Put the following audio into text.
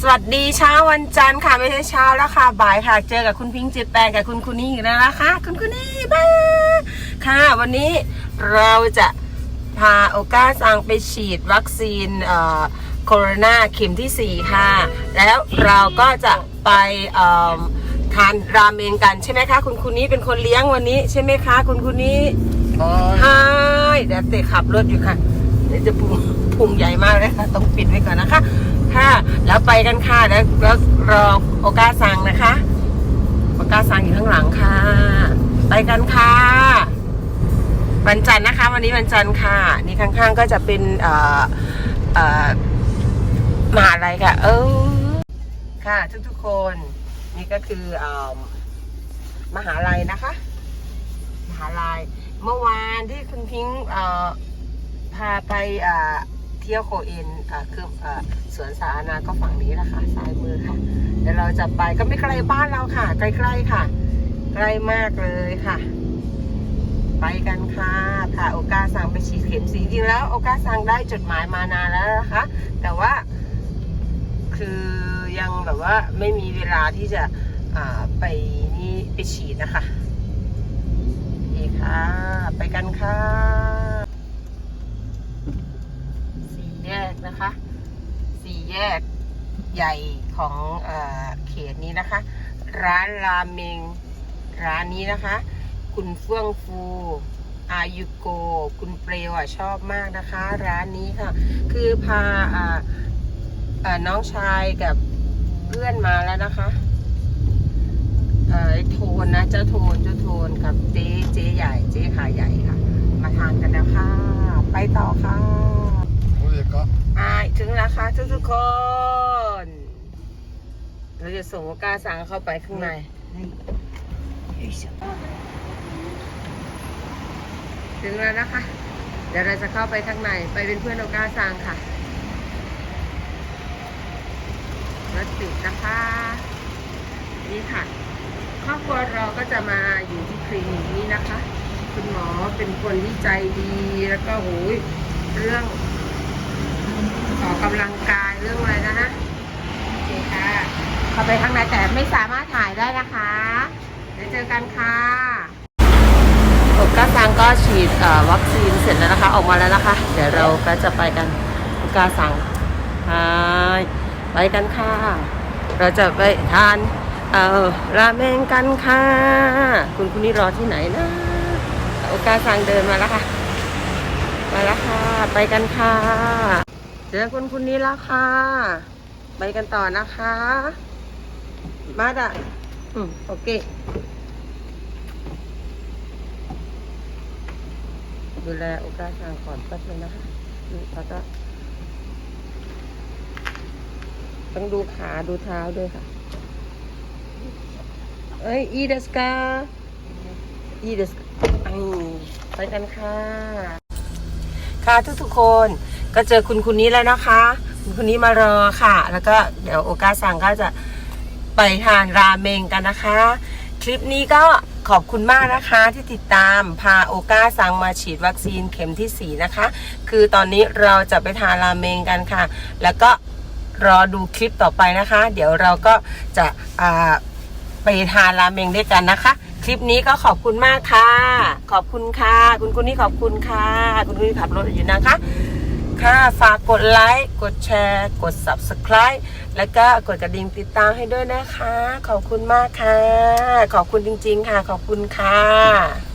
สวัสดีเช้าวันจันทร์ค่ะไม่ใช่เช้าแล้วค่ะบ่ายค่ะ เจอกับคุณพิงค์เจแปนกับคุณคุณนี่อีกแล้วนะคะ คุณคุณนี่บ้าค่ะ วันนี้เราจะพาโอกาสังไปฉีดวัคซีนเอ่อโคโรนาเข็มที่ 4 ค่ะ แล้วเราก็จะไปเอ่อทานราเมงกันใช่ไหมคะ คุณคุณนี่เป็นคนเลี้ยงวันนี้ใช่ไหมคะ คุณคุณนี่ใช่เดี๋ยวเตะขับรถอยู่ค่ะ เดี๋ยวจะพุงพุงใหญ่มากเลยค่ะ ต้องปิดไว้ก่อนนะคะ ค่ะแล้วไปกันค่ะแล้วแล้วรอโอกาสังนะคะโอกาสังอยู่ข้างหลังค่ะ ไปกันค่ะวันจันทร์นะคะ วันนี้วันจันทร์ค่ะ นี่ข้างๆก็จะเป็นเอ่อเอ่อมหาลัยค่ะ เออค่ะทุกๆคนนี่ก็คือเอ่อมหาลัยนะคะ มหาลัยเมื่อวานที่คุณพิงค์เอ่อ พาไปเที่ยวโคเอ็นคืออสวนสาธารณะก็ฝั่งนี้แหละค่ะซ้ายมือค่ะเดี๋ยวเราจะไปก็ไม่ไกลบ้านเราค่ะ ใกล้ๆค่ะ ใกล้มากเลยค่ะ ไปกันค่ะพาโอกาสั่งไปฉีดเข็มสีจริงแล้ว โอกาสั่งได้จดหมายมานานแล้วนะคะ แต่ว่าคือยังแบบว่าไม่มีเวลาที่จะไปนี่ไปฉีดนะคะดีค่ะ ไปกันค่ะ สี่แยก นะคะ สี่แยกใหญ่ของเอเขตนี้นะคะ ร้านราเมงร้านนี้นะคะ คุณเฟื่องฟูอายุโก คุณเปรวอะชอบมากนะคะ ร้านนี้ค่ะ คือพาอ่าน้องชายกับเพื่อนมาแล้วนะคะเอ่อโทนนะเจ้าโทนเจ้าโทนกับเจ๊เจ๊ใหญ่เจ๊ขาใหญ่ค่ะ มาทานกันแล้วค่ะไปต่อค่ะ Oye, acá. อ่าถึงแล้วค่ะทุกทุกคน เราจะส่งโอกาสังเข้าไปข้างในถึงแล้วนะคะ เดี๋ยวเราจะเข้าไปข้างในไปเป็นเพื่อนโอกาสังค่ะรถติดนะคะนี่ค่ะครอบครัวเราก็จะมาอยู่ที่คลินิกนี้นะคะ คุณหมอเป็นคนที่ใจดีแล้วก็โหยเรื่อง ออกกำลังกายเรื่องอะไรนะฮะโอเคค่ะเข้าไปข้างในแต่ไม่สามารถถ่ายได้นะคะเดี๋ยวเจอกันค่ะโอกาซังก็ฉีดวัคซีนเสร็จแล้วนะคะ ออกมาแล้วนะคะ เดี๋ยวเราก็จะไปกันโอกาซังไปกันค่ะ เราจะไปทานเอ่อราเมงกันค่ะ คุณคุณนี่รอที่ไหนนะโอกาซังเดินมาแล้วค่ะ มาแล้วค่ะ ไปกันค่ะ เจอคุณคุณนี้แล้วค่ะ ไปกันต่อนะคะ มาดะอืมโอเคดูแลโอกาสทางก่อนแป๊บนึงนะคะดูแล้วก็ต้องดูขาดูเท้าด้วยค่ะ เอ้ย อีเดสกา อีเดสอังไปกันค่ะ ค่ะทุกๆคน ก็เจอคุณคุณนี้แล้วนะคะ คุณคุณนี้มารอค่ะ แล้วก็เดี๋ยวโอกาสังก็จะไปทานราเมงกันนะคะ คลิปนี้ก็ขอบคุณมากนะคะที่ติดตามพาโอกาสังมาฉีดวัคซีนเข็มที่ 4 นะคะ คือตอนนี้เราจะไปทานราเมงกันค่ะ แล้วก็รอดูคลิปต่อไปนะคะ เดี๋ยวเราก็จะไปทานราเมงด้วยกันนะคะ คลิปนี้ก็ขอบคุณมากค่ะ ขอบคุณค่ะ คุณคุณนี่ขอบคุณค่ะ คุณคุณนี่ขับรถอยู่นะคะ ค่ะ ฝากกดไลค์ กดแชร์ กด subscribe แล้วก็กดกระดิ่งติดตามให้ด้วยนะคะ ขอบคุณมากค่ะ ขอบคุณจริง ๆ ค่ะ ขอบคุณค่ะ